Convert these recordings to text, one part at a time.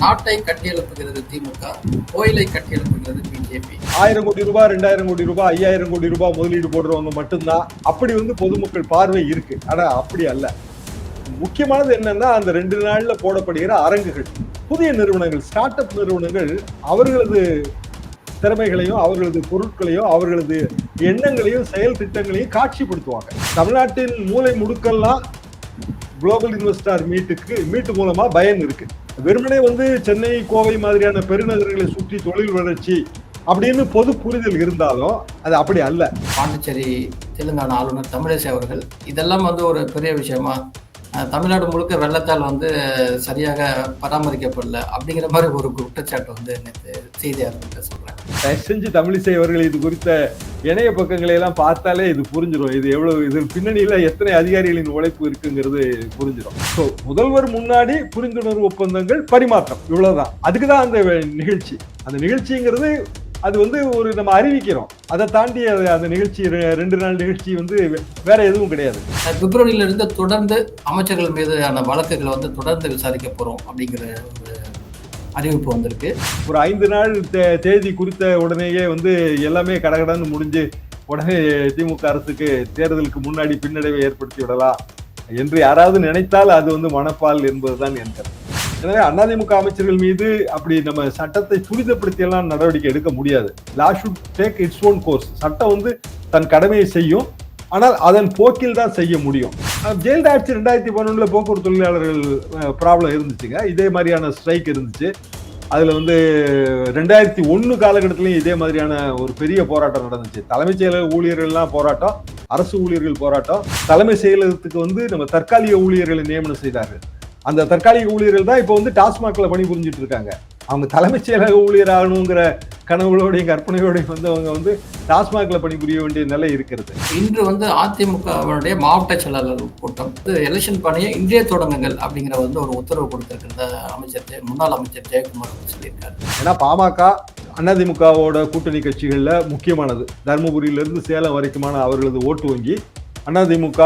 நாட்டை கட்டியெழுப்புகிறது திமுக கோயிலை கட்டியெழுப்புகிறது பிஜேபி. ஆயிரம் கோடி ரூபாய் ரெண்டாயிரம் கோடி ரூபாய் ஐயாயிரம் கோடி ரூபாய் முதலீடு போடுறவங்க மட்டும்தான். அப்படி வந்து பொதுமக்கள் பார்வை இருக்கு. ஆனா அப்படி அல்ல. முக்கியமானது என்னன்னா அந்த ரெண்டு நாள்ல போடப்படுகிற அரங்குகள் புதிய நிறுவனங்கள் ஸ்டார்ட் அப் நிறுவனங்கள் அவர்களது திறமைகளையும் அவர்களது பொருட்களையும் அவர்களது எண்ணங்களையும் செயல் திட்டங்களையும் காட்சிப்படுத்துவாங்க. தமிழ்நாட்டின் மூலை முடுக்கெல்லாம் குளோபல் இன்வெஸ்டார் மீட்டுக்கு மீட்டு மூலமா பயன் இருக்கு. வெறுமனே வந்து சென்னை கோவை மாதிரியான பெருநகரங்களை சுற்றி தொழில் வளர்ச்சி அப்படின்னு பொது புரிதல் இருந்தாலும் அது அப்படி அல்ல. பாண்டிச்சேரி தெலுங்கானா ஆளுநர் தமிழிசை அவர்கள் இதெல்லாம் வந்து ஒரு பெரிய விஷயமா தமிழ்நாடு முழுக்க வெள்ளத்தால் வந்து சரியாக பராமரிக்கப்படல அப்படிங்கிற மாதிரி ஒரு குற்றச்சாட்டு வந்து நேற்று செய்தியாளர்கிட்ட சொல்றேன் தயவு செஞ்சு தமிழிசை அவர்கள் இது குறித்த இணைய பக்கங்களை எல்லாம் பார்த்தாலே இது புரிஞ்சிடும் இது எவ்வளவு இது பின்னணியில எத்தனை அதிகாரிகளின் உழைப்பு இருக்குங்கிறது புரிஞ்சிடும் ஸோ முதல்வர் முன்னாடி புரிந்துணர்வு ஒப்பந்தங்கள் பரிமாற்றம். இவ்வளவுதான். அதுக்கு தான் அந்த நிகழ்ச்சி. அந்த நிகழ்ச்சிங்கிறது அது வந்து ஒரு நம்ம அறிவிக்கிறோம். அதை தாண்டி அது அந்த நிகழ்ச்சி ரெண்டு நாள் நிகழ்ச்சி வந்து வேற எதுவும் கிடையாது. பிப்ரவரியில இருந்து தொடர்ந்து அமைச்சர்கள் மீதான வழக்குகளை வந்து தொடர்ந்து விசாரிக்க போறோம் அப்படிங்கிற ஒரு அறிவிப்பு வந்திருக்கு. ஒரு ஐந்து நாள் தேதி குறித்த உடனேயே வந்து எல்லாமே கடகடன்னு முடிஞ்சு உடனே திமுக அரசுக்கு தேர்தலுக்கு முன்னாடி பின்னடைவை ஏற்படுத்தி விடலாம் என்று யாராவது நினைத்தால் அது வந்து மனப்பால் என்பதுதான் என் கருத்து. எனவே அதிமுக அமைச்சர்கள் மீது அப்படி நம்ம சட்டத்தை துரிதப்படுத்தி எல்லாம் நடவடிக்கை எடுக்க முடியாது. Law should take its own course சட்டம் வந்து தன் கடமையை செய்யும். ஆனால் அதன் போக்கில் தான் செய்ய முடியும். அஹ் ஜெயலலிதா ஆட்சி ரெண்டாயிரத்தி பதினொன்றில் போக்குவரத்து தொழிலாளர்கள் ப்ராப்ளம் இருந்துச்சுங்க. இதே மாதிரியான ஸ்ட்ரைக் இருந்துச்சு. அதில் வந்து ரெண்டாயிரத்தி ஒன்று காலகட்டத்திலையும் இதே மாதிரியான ஒரு பெரிய போராட்டம் நடந்துச்சு. தலைமைச் செயலக ஊழியர்கள்லாம் போராட்டம் அரசு ஊழியர்கள் போராட்டம். தலைமை செயலகத்துக்கு வந்து நம்ம தற்காலிக ஊழியர்களை நியமனம் செய்தார்கள். அந்த தற்காலிக ஊழியர்கள் தான் இப்போ வந்து டாஸ்மாக்ல பணிபுரிஞ்சிட்டு இருக்காங்க. அவங்க தலைமைச் செயலக ஊழியர் ஆகணுங்கிற கனவுகளோடையும் கற்பனையோடையும் வந்து அவங்க வந்து டாஸ்மாக்ல பணிபுரிய வேண்டிய நிலை இருக்கிறது. இன்று வந்து அதிமுகவுடைய மாவட்ட செயலாளர் கூட்டம் எலெக்ஷன் பணியை இன்றே தொடங்குங்கள் அப்படிங்கிற வந்து ஒரு உத்தரவு கொடுத்திருக்கிறத அமைச்சர் முன்னாள் அமைச்சர் ஜெயக்குமார் சொல்லியிருக்காரு. ஏன்னா பாமக அதிமுகவோட கூட்டணி கட்சிகள்ல முக்கியமானது. தருமபுரியில இருந்து சேலம் வரைக்குமான அவர்களது ஓட்டு வங்கி அதிமுக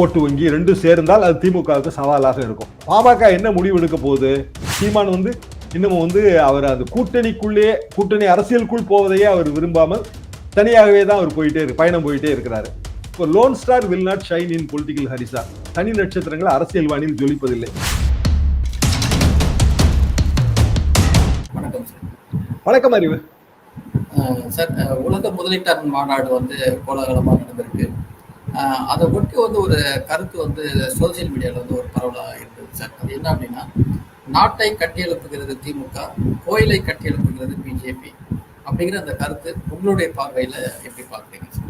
ஓட்டு வங்கி ரெண்டும் சேர்ந்தால் அது திமுகவுக்கு சவாலாக இருக்கும். பாமக என்ன முடிவு எடுக்க போகுது? சீமான் வந்து இன்னமும் வந்து அவர் அது கூட்டணிக்குள்ளே கூட்டணி அரசியலுக்குள் போவதையே அவர் விரும்பாமல் தனியாகவே தான் அவர் போயிட்டே பயணம் போயிட்டே இருக்கிறாரு. இப்போ lone star will not shine in political horizon. தனி நட்சத்திரங்கள் அரசியல் வாணியில் ஜொலிப்பதில்லை. வணக்கம் சார் வணக்கம் அறிவு சார் உலக முதலீட்டாளர் மாநாடு வந்து கோலாகலமாக நடந்திருக்கு. அதை ஒட்டி வந்து ஒரு கருத்து வந்து சோசியல் மீடியாவில் வந்து ஒரு பரவலாக இருந்தது சார். அது என்ன அப்படின்னா நாட்டை கட்டியெழுப்புகிறது திமுக கோயிலை கட்டியெழுப்புகிறது பிஜேபி அப்படிங்கிற அந்த கருத்து உங்களுடைய பார்வையில் எப்படி பார்க்குறீங்க சார்?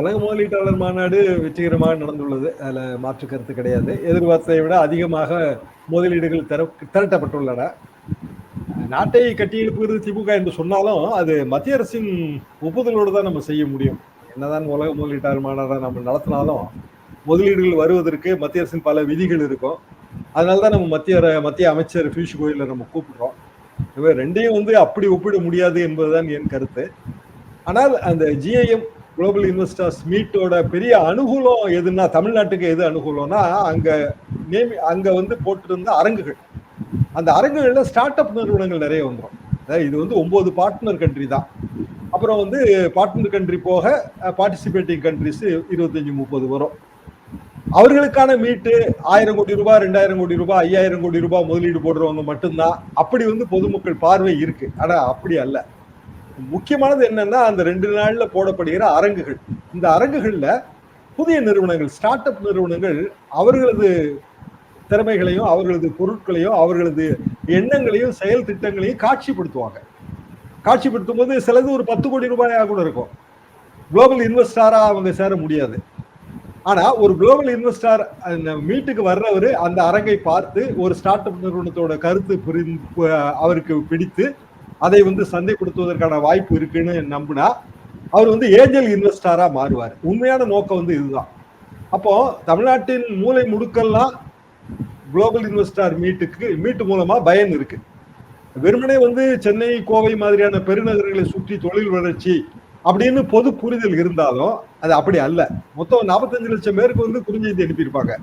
உலக முதலீட்டாளர் மாநாடு வெற்றிகரமாக நடந்துள்ளது. அதில் மாற்று கருத்து கிடையாது. எதிர்பார்த்ததை விட அதிகமாக முதலீடுகள் திர திரட்டப்பட்டுள்ளன. நாட்டை கட்டியெழுப்புகிறது திமுக என்று சொன்னாலும் அது மத்திய அரசின் ஒப்புதலோடு தான் நம்ம செய்ய முடியும். என்னதான் உலக முதலீட்டாளர் மாநாடாக நம்ம நடத்தினாலும் முதலீடுகள் வருவதற்கு மத்திய அரசின் பல விதிகள் இருக்கும். அதனால தான் நம்ம மத்திய அர- மத்திய அமைச்சர் பியூஷ் கோயிலில் நம்ம கூப்பிடுறோம். இவை ரெண்டையும் வந்து அப்படி ஒப்பிட முடியாது என்பதுதான் என் கருத்து. ஆனால் அந்த ஜிஐஎம் குளோபல் இன்வெஸ்டர்ஸ் மீட்டோட பெரிய அனுகூலம் எதுன்னா தமிழ்நாட்டுக்கு எது அனுகூலம்னா அங்கே நேமி அங்கே வந்து போட்டிருந்த அரங்குகள். அந்த அரங்குகளில் ஸ்டார்ட் அப் நிறுவனங்கள் நிறைய வந்துடும் இது வந்து ஒம்பது பார்ட்னர் கண்ட்ரி தான். அப்புறம் வந்து பார்ட்னர் கண்ட்ரி போக பார்ட்டிசிபேட்டிங் கண்ட்ரிஸ் இருபத்தஞ்சு முப்பது வரும். அவர்களுக்கான மீட்டு ஆயிரம் கோடி ரூபாய் ரெண்டாயிரம் கோடி ரூபாய் ஐயாயிரம் கோடி ரூபாய் முதலீடு போடுறவங்க மட்டும்தான். அப்படி வந்து பொதுமக்கள் பார்வை இருக்கு. ஆனா அப்படி அல்ல. முக்கியமானது என்னன்னா அந்த ரெண்டு நாள்ல போடப்படுகிற அரங்குகள். இந்த அரங்குகள்ல புதிய நிறுவனங்கள் ஸ்டார்ட் அப் நிறுவனங்கள் அவர்களது திறமைகளையும் அவர்களது பொருட்களையும் அவர்களது எண்ணங்களையும் செயல் திட்டங்களையும் காட்சிப்படுத்துவாங்க. காட்சிப்படுத்தும் போது சிலது ஒரு பத்து கோடி ரூபாயாக கூட இருக்கும். குளோபல் இன்வெஸ்டாராக அவங்க சேர முடியாது. ஆனால் ஒரு குளோபல் இன்வெஸ்டார் அந்த மீட்டுக்கு வர்றவர் அந்த அரங்கை பார்த்து ஒரு ஸ்டார்ட் அப் நிறுவனத்தோட கருத்து புரிந்து அவருக்கு பிடித்து அதை வந்து சந்தைப்படுத்துவதற்கான வாய்ப்பு இருக்குன்னு நம்பினா அவர் வந்து ஏஞ்சல் இன்வெஸ்டாராக மாறுவார். உண்மையான நோக்கம் வந்து இதுதான். அப்போ தமிழ்நாட்டின் மூலை முடுக்கெல்லாம் குளோபல் இன்வெஸ்டார் மீட்டுக்கு மீட்டு மூலமாக பயன் இருக்குது வெறுமனே வந்து சென்னை கோவை மாதிரியான பெருநகரங்களை சுற்றி தொழில் வளர்ச்சி அப்படின்னு பொது புரிதல் இருந்தாலும் அது அப்படி அல்ல. மொத்தம் நாற்பத்தஞ்சு லட்சம் பேருக்கு வந்து குறுஞ்செய்தி அனுப்பியிருப்பாங்க.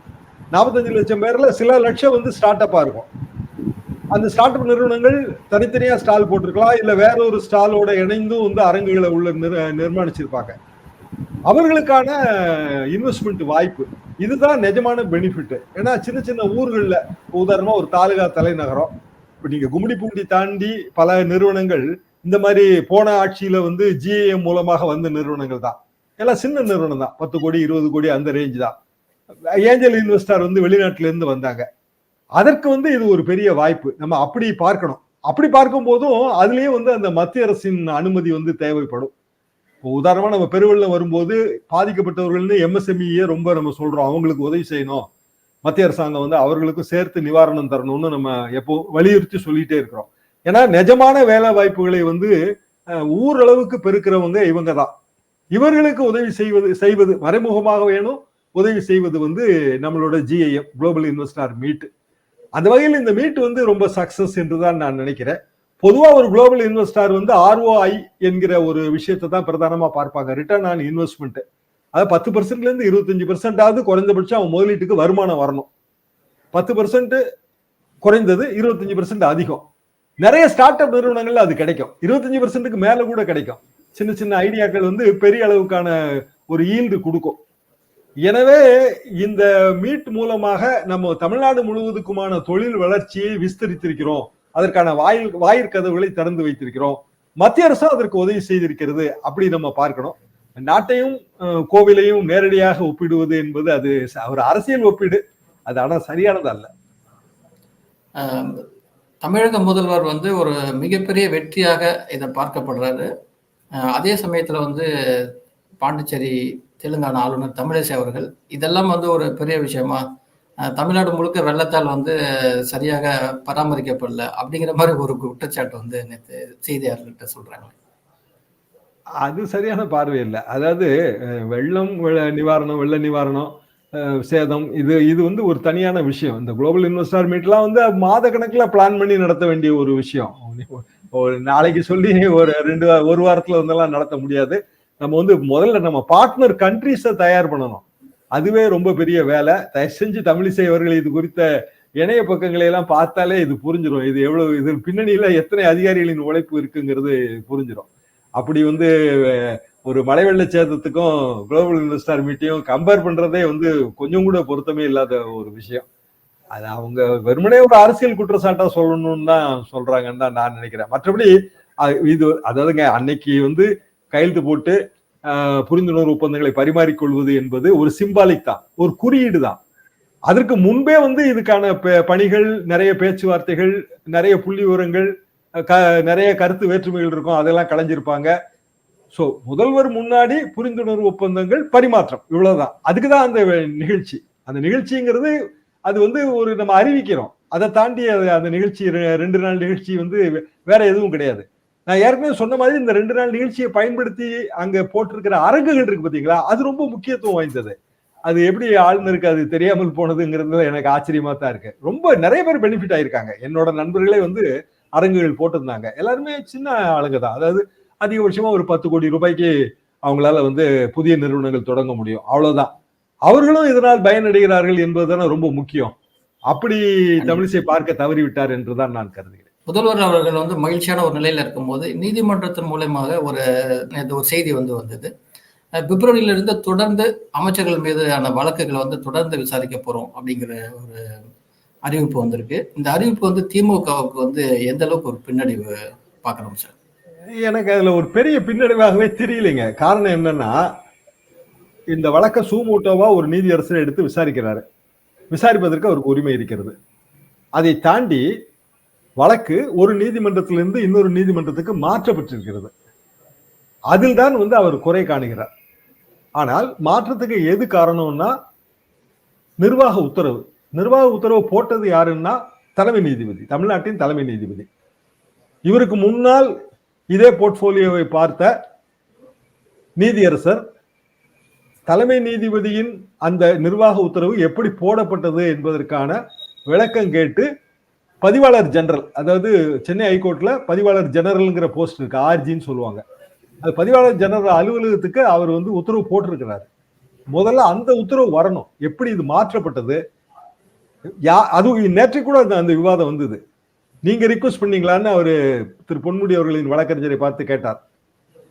நாற்பத்தஞ்சு லட்சம் பேர்ல சில லட்சம் வந்து ஸ்டார்ட் அப்பா இருக்கும். அந்த ஸ்டார்ட் அப் நிறுவனங்கள் தனித்தனியா ஸ்டால் போட்டிருக்கலாம் இல்ல வேற ஒரு ஸ்டாலோட இணைந்தும் வந்து அரங்குகளை உள்ள நிர்மாணிச்சிருப்பாங்க. அவர்களுக்கான இன்வெஸ்ட்மெண்ட் வாய்ப்பு. இதுதான் நிஜமான பெனிஃபிட் ஏன்னா சின்ன சின்ன ஊர்களில் உதாரணமா ஒரு தாலுகா தலைநகரம் நீங்க கும்மிடி பூண்டி தாண்டி பல நிறுவனங்கள் இந்த மாதிரி போன ஆட்சியில வந்து ஜிஏஎம் மூலமாக வந்த நிறுவனங்கள் தான். எல்லாம் சின்ன நிறுவனம் தான். பத்து கோடி இருபது கோடி அந்த ரேஞ்ச் தான். ஏஞ்சல் இன்வெஸ்டர் வந்து வெளிநாட்டுல இருந்து வந்தாங்க. அதற்கு வந்து இது ஒரு பெரிய வாய்ப்பு. நம்ம அப்படி பார்க்கணும். அப்படி பார்க்கும் போதும் அதுலயும் வந்து அந்த மத்திய அரசின் அனுமதி வந்து தேவைப்படும். இப்போ உதாரணமா நம்ம பெருவெள்ளம் வரும்போது பாதிக்கப்பட்டவர்கள்னு எம்எஸ்எம்இயே ரொம்ப நம்ம சொல்றோம். அவங்களுக்கு உதவி செய்யணும். மத்திய அரசாங்கம் வந்து அவர்களுக்கும் சேர்த்து நிவாரணம் தரணும்னு நம்ம எப்போ வலியுறுத்தி சொல்லிட்டே இருக்கிறோம். ஏன்னா நிஜமான வேலை வாய்ப்புகளை வந்து ஊரளவுக்கு பெருக்கிறவங்க இவங்க தான் இவர்களுக்கு உதவி செய்வது செய்வது மறைமுகமாக வேணும். உதவி செய்வது வந்து நம்மளோட ஜிஐஎம் குளோபல் இன்வெஸ்டார் மீட் அந்த வகையில் இந்த மீட் வந்து ரொம்ப சக்சஸ் என்று தான் நான் நினைக்கிறேன். பொதுவாக ஒரு குளோபல் இன்வெஸ்டார் வந்து ஆர்ஓஐ என்கிற ஒரு விஷயத்தை தான் பிரதானமாக பார்ப்பாங்க. ரிட்டர்ன் ஆன் இன்வெஸ்ட்மெண்ட் அதாவது பத்து பர்சன்ட்ல இருந்து இருபத்தஞ்சு பர்சன்டாவது குறைந்தபட்சம் அவன் முதலீட்டுக்கு வருமானம் வரணும். பத்து பர்சன்ட் குறைந்தது இருபத்தஞ்சு பர்சன்ட் அதிகம். நிறைய ஸ்டார்ட் அப் நிறுவனங்கள்ல அது கிடைக்கும். இருபத்தஞ்சு பர்சன்ட்டுக்கு மேல கூட கிடைக்கும். சின்ன சின்ன ஐடியாக்கள் வந்து பெரிய அளவுக்கான ஒரு ஈல்டு கொடுக்கும். எனவே இந்த மீட் மூலமாக நம்ம தமிழ்நாடு முழுவதுக்குமான தொழில் வளர்ச்சியை விஸ்தரித்திருக்கிறோம். அதற்கான வாயில் வாயிற்கதவுகளை திறந்து வைத்திருக்கிறோம். மத்திய அரசும் அதற்கு உதவி செய்திருக்கிறது. அப்படி நம்ம பார்க்கணும். நாட்டையும் கோவிலையும் நேரடியாக ஒப்பிடுவது என்பது அது ஒரு அரசியல் ஒப்பீடு. அது ஆனால் சரியானது அல்ல. தமிழக முதல்வர் வந்து ஒரு மிகப்பெரிய வெற்றியாக இதை பார்க்கப்படுறாரு. அதே சமயத்தில் வந்து பாண்டிச்சேரி தெலுங்கானா ஆளுநர் தமிழிசை அவர்கள் இதெல்லாம் வந்து ஒரு பெரிய விஷயமா தமிழ்நாடு முழுக்க வெள்ளத்தால் வந்து சரியாக பராமரிக்கப்படல அப்படிங்கிற மாதிரி ஒரு குற்றச்சாட்டு வந்து நேற்று செய்தியாளர்கிட்ட சொல்றாங்க அது சரியான பார்வை இல்லை. அதாவது வெள்ளம் நிவாரணம் வெள்ள நிவாரணம் சேதம் இது இது வந்து ஒரு தனியான விஷயம். இந்த குளோபல் இன்வெஸ்டார் மீட்லாம் வந்து மாத கணக்கில் பிளான் பண்ணி நடத்த வேண்டிய ஒரு விஷயம். ஒரு நாளைக்கு சொல்லி ஒரு ரெண்டு ஒரு வாரத்தில் வந்தெல்லாம் நடத்த முடியாது. நம்ம வந்து முதல்ல நம்ம பார்ட்னர் கண்ட்ரிஸை தயார் பண்ணணும். அதுவே ரொம்ப பெரிய வேலை. தயவு செஞ்சு தமிழிசை அவர்கள் இது குறித்த இணைய பக்கங்களை எல்லாம் பார்த்தாலே இது புரிஞ்சிடும் இது எவ்வளவு இது பின்னணியில் எத்தனை அதிகாரிகளின் உழைப்பு இருக்குங்கிறது புரிஞ்சிடும் அப்படி வந்து ஒரு மழை வெள்ள சேதத்துக்கும் குளோபல் இன்வெஸ்டார் மீட்டையும் கம்பேர் பண்றதே வந்து கொஞ்சம் கூட பொருத்தமே இல்லாத ஒரு விஷயம். அது அவங்க வெறுமனே ஒரு அரசியல் குற்றச்சாட்டா சொல்லணும்னு தான் சொல்றாங்கன்னு தான் நான் நினைக்கிறேன். மற்றபடி இது அதாவதுங்க அன்னைக்கு வந்து கையெழுத்து போட்டு புரிந்துணர்வு ஒப்பந்தங்களை பரிமாறிக்கொள்வது என்பது ஒரு சிம்பாலிக் தான். ஒரு குறியீடு தான். அதற்கு முன்பே வந்து இதுக்கான ப- பணிகள் நிறைய பேச்சுவார்த்தைகள் நிறைய புள்ளி விவரங்கள் க நிறைய கருத்து வேற்றுமைகள் இருக்கும் அதெல்லாம் களைஞ்சிருப்பாங்க. ஸோ முதல்வர் முன்னாடி புரிந்துணர்வு ஒப்பந்தங்கள் பரிமாற்றம் இவ்வளவுதான். அதுக்கு தான் அந்த நிகழ்ச்சி. அந்த நிகழ்ச்சிங்கிறது அது வந்து ஒரு நம்ம அறிவிக்கிறோம். அதை தாண்டி அது- அந்த நிகழ்ச்சி ரெ- ரெண்டு நாள் நிகழ்ச்சி வந்து வேற எதுவும் கிடையாது. நான் ஏற்கனவே சொன்ன மாதிரி இந்த ரெண்டு நாள் நிகழ்ச்சியை பயன்படுத்தி அங்க போட்டிருக்கிற அரங்குகள் இருக்கு பாத்தீங்களா? அது ரொம்ப முக்கியத்துவம் வாய்ந்தது. அது எப்படி ஆளுநருக்கு அது தெரியாமல் போனதுங்கிறதுல எனக்கு ஆச்சரியமா தான் இருக்கு. ரொம்ப நிறைய பேர் பெனிஃபிட் ஆயிருக்காங்க. என்னோட நண்பர்களே வந்து அரங்குகள் போட்டிருந்தாங்க. எல்லாருமே சின்ன ஆளுங்க தான் அதாவது அதிகபட்சமா ஒரு பத்து கோடி ரூபாய்க்கு அவங்களால வந்து புதிய நிறுவனங்கள் தொடங்க முடியும். அவ்வளவுதான். அவர்களும் இதனால் பயனடைகிறார்கள் என்பதுதானே ரொம்ப முக்கியம். அப்படி தமிழிசை பார்க்க தவறிவிட்டார் என்றுதான் நான் கருதுகிறேன். முதல்வர் அவர்கள் வந்து மகிழ்ச்சியான ஒரு நிலையில இருக்கும்போது நீதிமன்றத்தின் மூலமாக ஒரு ஒரு செய்தி வந்து வந்தது. அஹ் பிப்ரவரியில இருந்து தொடர்ந்து அமைச்சர்கள் மீதான வழக்குகளை வந்து தொடர்ந்து விசாரிக்க போறோம் அப்படிங்கிற ஒரு அறிவிப்பு வந்திருக்கு. இந்த அறிவிப்பு வந்து திமுகவுக்கு வந்து எந்த அளவுக்கு ஒரு பின்னடைவு பார்க்கணும் சார்? எனக்கு அதுல ஒரு பெரிய பின்னடைவாகவே தெரியலைங்க. காரணம் என்னன்னா இந்த வழக்க சூமூட்டோவா ஒரு நீதியரசர் எடுத்து விசாரிக்கிறாரு. விசாரிப்பதற்கு அவருக்கு உரிமை இருக்கிறது. அதை தாண்டி வழக்கு ஒரு நீதிமன்றத்திலிருந்து இன்னொரு நீதிமன்றத்துக்கு மாற்றப்பட்டிருக்கிறது. அதில் தான் வந்து அவர் குறை காணுகிறார். ஆனால் மாற்றத்துக்கு எது காரணம்னா நிர்வாக உத்தரவு. நிர்வாக உத்தரவு போட்டது யாருன்னா தலைமை நீதிபதி தமிழ்நாட்டின் தலைமை நீதிபதி. இவருக்கு முன்னால் இதே போர்ட்போலியோவை பார்த்த நீதியரசர் தலைமை நீதிபதியின் அந்த நிர்வாக உத்தரவு எப்படி போடப்பட்டது என்பதற்கான விளக்கம் கேட்டு பதிவாளர் ஜெனரல் அதாவது சென்னை ஹைகோர்ட்ல பதிவாளர் ஜெனரல்ங்கிற போஸ்ட் இருக்கு ஆர்ஜின்னு சொல்லுவாங்க. அது பதிவாளர் ஜெனரல் அலுவலகத்துக்கு அவர் வந்து உத்தரவு போட்டிருக்கிறாரு. முதல்ல அந்த உத்தரவு வரணும். எப்படி இது மாற்றப்பட்டது? யா அது நேற்று கூட அந்த- அந்த விவாதம் வந்தது. நீங்க ரிக்வஸ்ட் பண்ணீங்களான்னு அவர் திரு பொன்முடி அவர்களின் வழக்கறிஞரை பார்த்து கேட்டார்.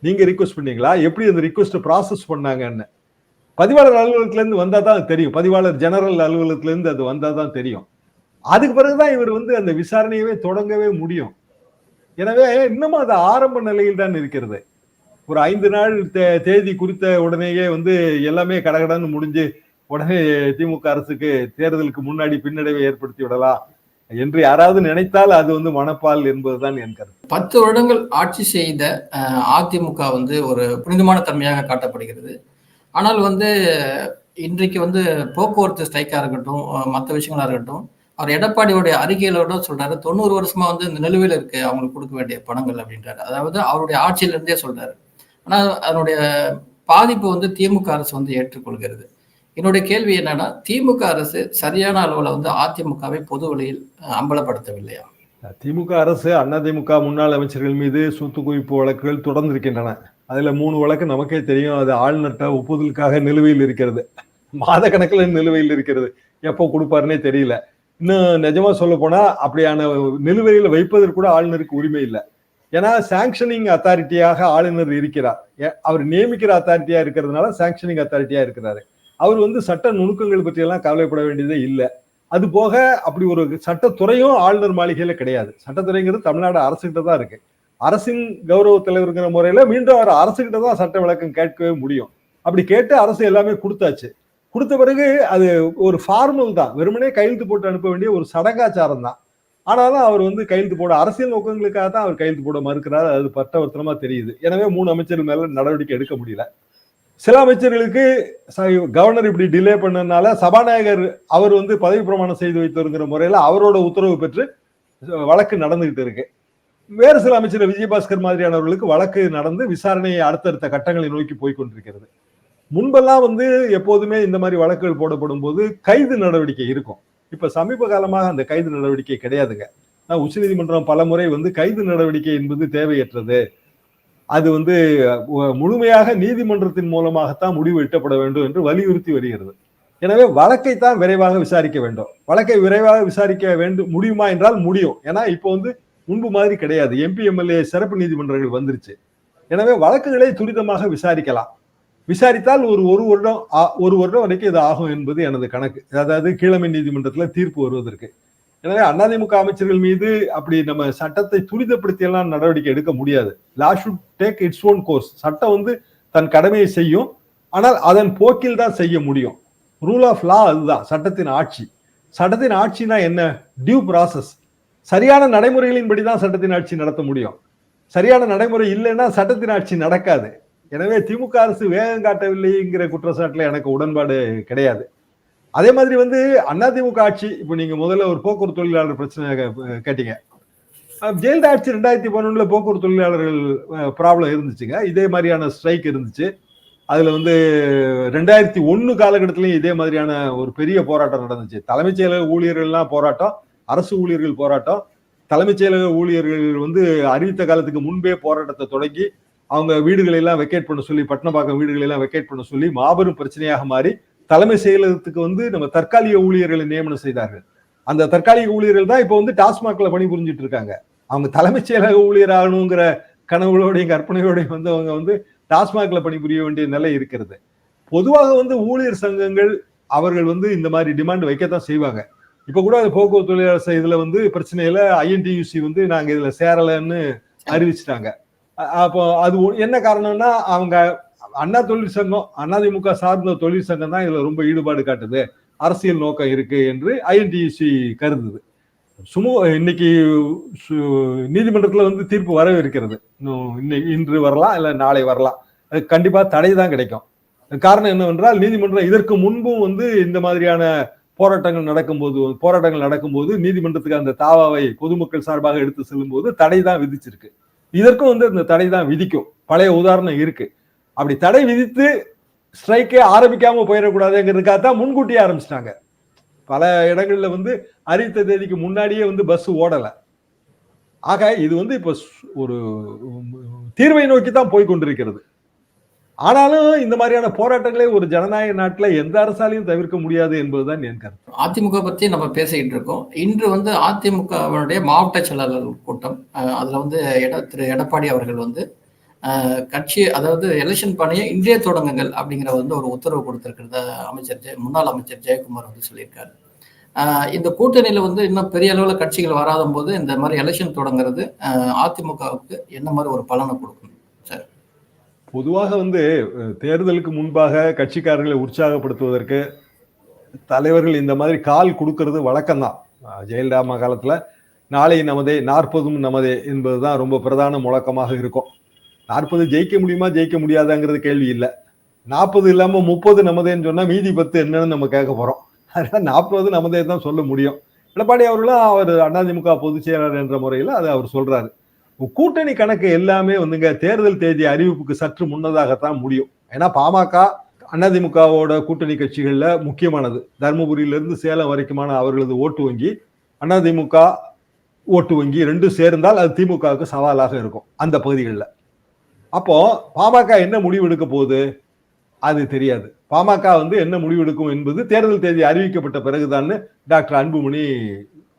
நீங்க ரிக்வஸ்ட் பண்ணீங்களா? எப்படி அந்த ரிக்வஸ்ட் ப்ராசஸ் பண்ணாங்கன்னு. பதிவாளர் அலுவலகத்துலேருந்து வந்தால் தான் தெரியும். பதிவாளர் ஜெனரல் அலுவலகத்துலேருந்து அது வந்தால் தான் தெரியும். அதுக்கு பிறகுதான் இவர் வந்து அந்த விசாரணையவே தொடங்கவே முடியும். எனவே இன்னமும் அது ஆரம்ப நிலையில் தான் இருக்கிறது. ஒரு ஐந்து நாள் தே- தேதி குறித்த உடனேயே வந்து எல்லாமே கடகடன்னு முடிஞ்சு உடனே திமுக அரசுக்கு தேர்தலுக்கு முன்னாடி பின்னடைவை ஏற்படுத்தி விடலாம் என்று யாராவது நினைத்தால் அது வந்து மனப்பால் என்பதுதான் என் கருத்து. பத்து வருடங்கள் ஆட்சி செய்த அதிமுக வந்து ஒரு புனிதமான தன்மையாக காட்டப்படுகிறது. ஆனால் வந்து இன்றைக்கு வந்து போக்குவரத்து ஸ்ட்ரைக்காக இருக்கட்டும் மற்ற விஷயங்களா இருக்கட்டும் அவர் எடப்பாடியோடைய அறிக்கையிலோட சொல்றாரு தொண்ணூறு வருஷமா வந்து இந்த நிலுவையில் இருக்கு அவங்களுக்கு கொடுக்க வேண்டிய பணங்கள் அப்படின்றாரு. அதாவது அவருடைய ஆட்சியிலிருந்தே சொல்றாரு. ஆனால் அதனுடைய பாதிப்பு வந்து திமுக அரசு வந்து ஏற்றுக்கொள்கிறது. என்னுடைய கேள்வி என்னன்னா திமுக அரசு சரியான அளவில் வந்து அதிமுகவை பொது வழியில் அம்பலப்படுத்தவில்லையா? திமுக அரசு அதிமுக முன்னாள் அமைச்சர்கள் மீது சொத்து குவிப்பு வழக்குகள் தொடர்ந்து இருக்கின்றன மூணு வழக்கு நமக்கே தெரியும். அது ஆளுநர்கிட்ட ஒப்புதலுக்காக நிலுவையில் இருக்கிறது. மாத கணக்கில் நிலுவையில் இருக்கிறது. எப்போ கொடுப்பாருன்னே தெரியல. இன்னும் நிஜமாக சொல்ல போனால் அப்படியான நிலுவையில் வைப்பதற்கு கூட ஆளுநருக்கு உரிமை இல்லை. ஏன்னா சாங்ஷனிங் அத்தாரிட்டியாக ஆளுநர் இருக்கிறார். ஏ- அவர் நியமிக்கிற அத்தாரிட்டியாக இருக்கிறதுனால சாங்ஷனிங் அத்தாரிட்டியாக இருக்கிறாரு. அவர் வந்து சட்ட நுணுக்கங்கள் பற்றியெல்லாம் கவலைப்பட வேண்டியதே இல்லை. அது போக அப்படி ஒரு சட்டத்துறையும் ஆளுநர் மாளிகையில கிடையாது. சட்டத்துறைங்கிறது தமிழ்நாடு அரசுகிட்ட தான் இருக்கு. அரசின் கௌரவ தலைவருங்கிற முறையில மீண்டும் அவர் அரசுகிட்ட தான் சட்ட விளக்கம் கேட்கவே முடியும். அப்படி கேட்டு அரசு எல்லாமே கொடுத்தாச்சு. கொடுத்த பிறகு அது ஒரு ஃபார்மல் தான். வெறுமனே கையெழுத்து போட்டு அனுப்ப வேண்டிய ஒரு சடங்காச்சாரம் தான். ஆனாலும் அவர் வந்து கையெழுத்து போட அரசியல் நோக்கங்களுக்காக தான் அவர் கையெழுத்து போட மறுக்கிறார். அது பட்டவர்த்தனமா தெரியுது. எனவே மூணு அமைச்சர்கள் மேல நடவடிக்கை எடுக்க முடியல. சில அமைச்சர்களுக்கு கவர்னர் இப்படி டிலே பண்ணனால சபாநாயகர் அவர் வந்து பதவி பிரமாணம் செய்து வைத்திருக்கிற முறையில் அவரோட உத்தரவு பெற்று வழக்கு நடந்துகிட்டு இருக்கு. வேறு சில அமைச்சர் விஜயபாஸ்கர் மாதிரியானவர்களுக்கு வழக்கு நடந்து விசாரணையை அடுத்தடுத்த கட்டங்களை நோக்கி போய் கொண்டிருக்கிறது. முன்பெல்லாம் வந்து எப்போதுமே இந்த மாதிரி வழக்குகள் போடப்படும் போது கைது நடவடிக்கை இருக்கும். இப்ப சமீப காலமாக அந்த கைது நடவடிக்கை கிடையாதுங்க. நான் உச்சநீதிமன்றம் பல முறை வந்து கைது நடவடிக்கை என்பது தேவையற்றது. அது வந்து முழுமையாக நீதிமன்றத்தின் மூலமாகத்தான் முடிவு எட்டப்பட வேண்டும் என்று வலியுறுத்தி வருகிறது. எனவே வழக்கை தான் விரைவாக விசாரிக்க வேண்டும். வழக்கை விரைவாக விசாரிக்க வேண்டும் முடியுமா என்றால் முடியும். ஏன்னா இப்போ வந்து முன்பு மாதிரி கிடையாது. எம்பி எம்எல்ஏ சிறப்பு நீதிமன்றங்கள் வந்துருச்சு. எனவே வழக்குகளை துரிதமாக விசாரிக்கலாம். விசாரித்தால் ஒரு ஒரு வருடம் ஆ- ஒரு வருடம் வரைக்கும் இது ஆகும் என்பது எனது கணக்கு. அதாவது கீழமை நீதிமன்றத்தில் தீர்ப்பு வருவதற்கு. எனவே அதிமுக அமைச்சர்கள் மீது அப்படி நம்ம சட்டத்தை துரிதப்படுத்தி எல்லாம் நடவடிக்கை எடுக்க முடியாது. Law should take its own course சட்டம் வந்து தன் கடமையை செய்யும். ஆனால் அதன் போக்கில் தான் செய்ய முடியும். ரூல் ஆஃப் லா அதுதான் சட்டத்தின் ஆட்சி. சட்டத்தின் ஆட்சினா என்ன? டியூ ப்ராசஸ் சரியான நடைமுறைகளின்படி தான் சட்டத்தின் ஆட்சி நடத்த முடியும். சரியான நடைமுறை இல்லைன்னா சட்டத்தின் ஆட்சி நடக்காது. எனவே திமுக அரசு வேகம் காட்டவில்லைங்கிற குற்றச்சாட்டில் எனக்கு உடன்பாடு கிடையாது. அதே மாதிரி வந்து அதிமுக ஆட்சி இப்போ நீங்க முதல்ல ஒரு போக்குவரத்து தொழிலாளர் பிரச்சனை கேட்டீங்க. ஜெயலலிதா ஆட்சி ரெண்டாயிரத்தி பதினொன்னுல போக்குவரத்து தொழிலாளர்கள் ப்ராப்ளம் இருந்துச்சுங்க. இதே மாதிரியான ஸ்ட்ரைக் இருந்துச்சு. அதுல வந்து ரெண்டாயிரத்தி ஒன்னு காலகட்டத்திலயும் இதே மாதிரியான ஒரு பெரிய போராட்டம் நடந்துச்சு. தலைமைச் செயலக ஊழியர்கள்லாம் போராட்டம் அரசு ஊழியர்கள் போராட்டம். தலைமைச் செயலக ஊழியர்கள் வந்து அறிவித்த காலத்துக்கு முன்பே போராட்டத்தை தொடங்கி அவங்க வீடுகளை எல்லாம் வெக்கேட் பண்ண சொல்லி பட்டினப்பாக்கம் வீடுகளை எல்லாம் வெக்கேட் பண்ண சொல்லி மாபெரும் பிரச்சனையாக மாறி தலைமை செயலகத்துக்கு வந்து நம்ம தற்காலிக ஊழியர்களை நியமனம் செய்தார்கள். அந்த தற்காலிக ஊழியர்கள் தான் இப்போ வந்து டாஸ்மாக்ல பணிபுரிஞ்சிட்டு இருக்காங்க. அவங்க தலைமைச் செயலக ஊழியர் ஆகணுங்கிற கனவுகளோடையும் கற்பனையோடையும் வந்து அவங்க வந்து டாஸ்மாக்ல பணிபுரிய வேண்டிய நிலை இருக்கிறது. பொதுவாக வந்து ஊழியர் சங்கங்கள் அவர்கள் வந்து இந்த மாதிரி டிமாண்ட் வைக்கத்தான் செய்வாங்க. இப்ப கூட அது போக்குவரத்து தொழிலாளர் இதுல வந்து பிரச்சனையில ஐஎன்டியூசி வந்து நாங்க இதுல சேரலைன்னு அறிவிச்சிட்டாங்க. அப்போ அது ஒ- என்ன காரணம்னா அவங்க அண்ணா தொழிற்சங்கம் அதிமுக சார்ந்த தொழிற்சங்கம் தான் இதுல ரொம்ப ஈடுபாடு காட்டுது. அரசியல் நோக்கம் இருக்கு என்று ஐஎன்டிசி கருதுது. சுமோ இன்னைக்கு சு- நீதிமன்றத்துல வந்து தீர்ப்பு வரவிருக்கிறது இருக்கிறது இன்னை- இன்று வரலாம் இல்லை நாளை வரலாம். அது கண்டிப்பா தடை தான் கிடைக்கும். காரணம் என்னவென்றால் நீதிமன்றம் இதற்கு முன்பும் வந்து இந்த மாதிரியான போராட்டங்கள் நடக்கும்போது போராட்டங்கள் நடக்கும்போது நீதிமன்றத்துக்கு அந்த தாவாவை பொதுமக்கள் சார்பாக எடுத்து செல்லும்போது தடை தான் விதிச்சிருக்கு. இதற்கும் வந்து இந்த தடை தான் விதிக்கும். பழைய உதாரணம் இருக்கு. அப்படி தடை விதித்து ஸ்ட்ரைக்கே ஆரம்பிக்காம போயிடக்கூடாதுங்கிறதுக்காக தான் முன்கூட்டியே ஆரம்பிச்சிட்டாங்க. பல இடங்களில் வந்து அறிவித்த தேதிக்கு முன்னாடியே வந்து பஸ் ஓடலை. ஆக இது வந்து இப்போ ஒரு தீர்வை நோக்கி தான் போய் கொண்டிருக்கிறது. ஆனாலும் இந்த மாதிரியான போராட்டங்களை ஒரு ஜனநாயக நாட்டில் எந்த அரசாலையும் தவிர்க்க முடியாது என்பதுதான் என் கருத்து. அதிமுக பற்றி நம்ம பேசிக்கிட்டு இருக்கோம். இன்று வந்து அதிமுகவினுடைய மாவட்ட செயலாளர் கூட்டம் அதில் வந்து எட திரு எடப்பாடி அவர்கள் வந்து கட்சி அதாவது எலெக்ஷன் பணியை இன்றே தொடங்குங்கள் அப்படிங்கிற வந்து ஒரு உத்தரவு கொடுத்திருக்கிறத அமைச்சர் ஜெய முன்னாள் அமைச்சர் ஜெயக்குமார் வந்து சொல்லியிருக்காரு. இந்த கூட்டணியில வந்து இன்னும் பெரிய அளவில் கட்சிகள் வராத போது இந்த மாதிரி எலெக்ஷன் தொடங்குறது அதிமுகவுக்கு என்ன மாதிரி ஒரு பலனை கொடுக்கும் சார் பொதுவாக வந்து தேர்தலுக்கு முன்பாக கட்சிக்காரர்களை உற்சாகப்படுத்துவதற்கு தலைவர்கள் இந்த மாதிரி கால் கொடுக்கறது வழக்கம்தான். ஜெயலலிதா காலத்தில் நாளை நமதே நாற்பதும் நமதே என்பதுதான் ரொம்ப பிரதான முழக்கமாக இருக்கும். நாற்பது ஜெயிக்க முடியுமா ஜெயிக்க முடியாதாங்கிறது கேள்வி இல்லை. நாற்பது இல்லாம முப்பது நமதேன்னு சொன்னா மீதி பத்து என்னன்னு நம்ம கேட்க போறோம். அதனால நாற்பது நமதே தான் சொல்ல முடியும். எடப்பாடி அவர்களும் அவர் அதிமுக பொதுச் செயலாளர் என்ற முறையில் அதை அவர் சொல்றாரு. கூட்டணி கணக்கு எல்லாமே வந்துங்க தேர்தல் தேதி அறிவிப்புக்கு சற்று முன்னதாகத்தான் முடியும். ஏன்னா பாமக அதிமுகவோட கூட்டணி கட்சிகளில் முக்கியமானது. தருமபுரியிலிருந்து சேலம் வரைக்குமான அவர்களது ஓட்டு வங்கி அதிமுக ஓட்டு வங்கி ரெண்டும் சேர்ந்தால் அது திமுகவுக்கு சவாலாக இருக்கும் அந்த பகுதிகளில். அப்போ பாமக என்ன முடிவு எடுக்க போகுது? அது தெரியாது. பாமக வந்து என்ன முடிவெடுக்கும் என்பது தேர்தல் தேதி அறிவிக்கப்பட்ட பிறகுதான்னு டாக்டர் அன்புமணி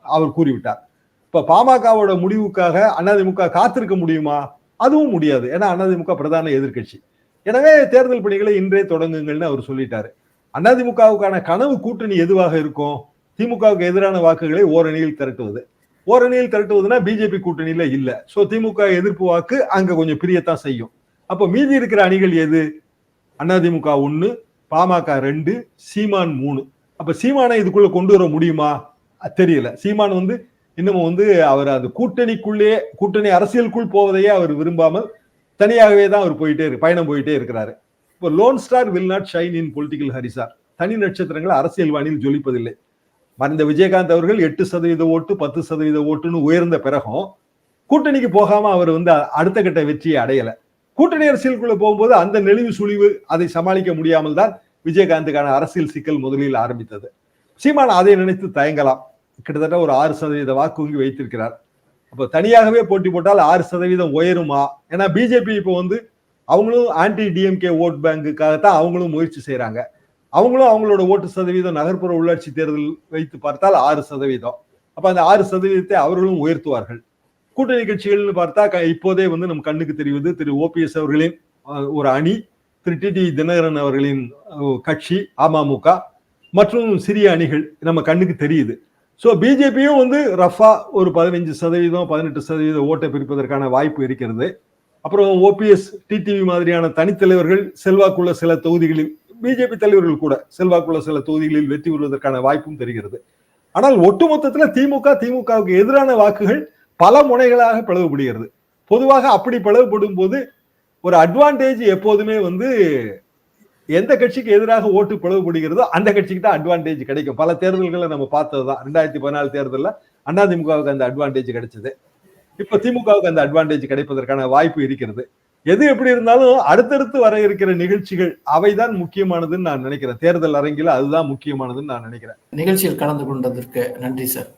அவர் கூறிவிட்டார். இப்ப பாமகவோட முடிவுக்காக அதிமுக காத்திருக்க முடியுமா? அதுவும் முடியாது. ஏன்னா அதிமுக பிரதான எதிர்க்கட்சி. எனவே தேர்தல் பணிகளை இன்றே தொடங்குங்கள்னு அவர் சொல்லிட்டாரு. அதிமுகவுக்கான கனவு கூட்டணி எதுவாக இருக்கும்? திமுகவுக்கு எதிரான வாக்குகளை ஓரணியில் திரட்டுவது. ஓரணியில் திரட்டுவதுன்னா பிஜேபி கூட்டணியில இல்ல. சோ திமுக எதிர்ப்பு வாக்கு அங்க கொஞ்சம் பிரியத்தான் செய்யும். அப்போ மீதி இருக்கிற அணிகள் எது? அதிமுக ஒன்று பாமக ரெண்டு சீமான் மூணு. அப்ப சீமானை இதுக்குள்ள கொண்டு வர முடியுமா? தெரியல. சீமான் வந்து இன்னமும் வந்து அவர் அந்த கூட்டணிக்குள்ளே கூட்டணி அரசியலுக்குள் போவதையே அவர் விரும்பாமல் தனியாகவே தான் அவர் போயிட்டே இருக்கு பயணம் போயிட்டே இருக்கிறாரு. இப்போ lone star will not shine in political horizon தனி நட்சத்திரங்கள் அரசியல் வாணியில் ஜொலிப்பதில்லை. மறைந்த விஜயகாந்த் அவர்கள் எட்டு சதவீத ஓட்டு பத்து சதவீத ஓட்டுன்னு உயர்ந்த பிறகும் கூட்டணிக்கு போகாம அவர் வந்து அடுத்த கட்ட வெற்றியை அடையலை. கூட்டணி அரசியலுக்குள்ள போகும்போது அந்த நெளிவு சுழிவு அதை சமாளிக்க முடியாமல் தான் விஜயகாந்துக்கான அரசியல் சிக்கல் முதலில் ஆரம்பித்தது. சீமான் அதை நினைத்து தயங்கலாம். கிட்டத்தட்ட ஒரு ஆறு சதவீத வாக்கு வங்கி வைத்திருக்கிறார். அப்போ தனியாகவே போட்டி போட்டால் ஆறு சதவீதம் உயருமா? ஏன்னா பிஜேபி இப்போ வந்து அவங்களும் ஆன்டி டிஎம்கே ஓட் பேங்குக்காகத்தான் அவங்களும் முயற்சி செய்கிறாங்க அவங்களும் அவங்களோட ஓட்டு சதவீதம் நகர்ப்புற உள்ளாட்சி தேர்தல் வைத்து பார்த்தால் ஆறு சதவீதம். அப்போ அந்த ஆறு சதவீதத்தை அவர்களும் உயர்த்துவார்கள். கூட்டணி கட்சிகள்னு பார்த்தா க- இப்போதே வந்து நம் கண்ணுக்கு தெரிவது திரு. ஓபிஎஸ் அவர்களின் ஒரு அணி திரு. டி. டி. தினகரன் அவர்களின் கட்சி அமமுக மற்றும் சிறிய அணிகள் நம்ம கண்ணுக்கு தெரியுது. ஸோ பிஜேபியும் வந்து ரஃபா ஒரு பதினஞ்சு சதவீதம் பதினெட்டு சதவீத ஓட்டை பிரிப்பதற்கான வாய்ப்பு இருக்கிறது. அப்புறம் ஓபிஎஸ் டிடிவி மாதிரியான தனித்தலைவர்கள் செல்வாக்குள்ள சில தொகுதிகளில் பிஜேபி தலைவர்கள் கூட செல்வாக்குள்ள சில தொகுதிகளில் வெற்றி பெறுவதற்கான வாய்ப்பும் தெரிகிறது. ஆனால் ஒட்டுமொத்தத்தில் திமுக திமுகவுக்கு எதிரான வாக்குகள் பல முனைகளாக பிளவுபடுகிறது. பொதுவாக அப்படி பிளவுபடும் போது ஒரு அட்வான்டேஜ் எப்போதுமே வந்து எந்த கட்சிக்கு எதிராக ஓட்டு பிளவுபடுகிறதோ அந்த கட்சிக்கு தான் அட்வான்டேஜ் கிடைக்கும். பல தேர்தல்களை நம்ம பார்த்தது தான் ரெண்டாயிரத்தி பதினாலு தேர்தலில் அதிமுகவுக்கு அந்த அட்வான்டேஜ் கிடைச்சது. இப்போ திமுகவுக்கு அந்த அட்வான்டேஜ் கிடைப்பதற்கான வாய்ப்பு இருக்கிறது. எது எப்படி இருந்தாலும் அடுத்தடுத்து வர இருக்கிற நிகழ்ச்சிகள் அவைதான் முக்கியமானதுன்னு நான் நினைக்கிறேன். தேர்தல் அரங்கில அதுதான் முக்கியமானதுன்னு நான் நினைக்கிறேன். நிகழ்ச்சியில் கலந்து கொண்டதற்கு நன்றி சார்.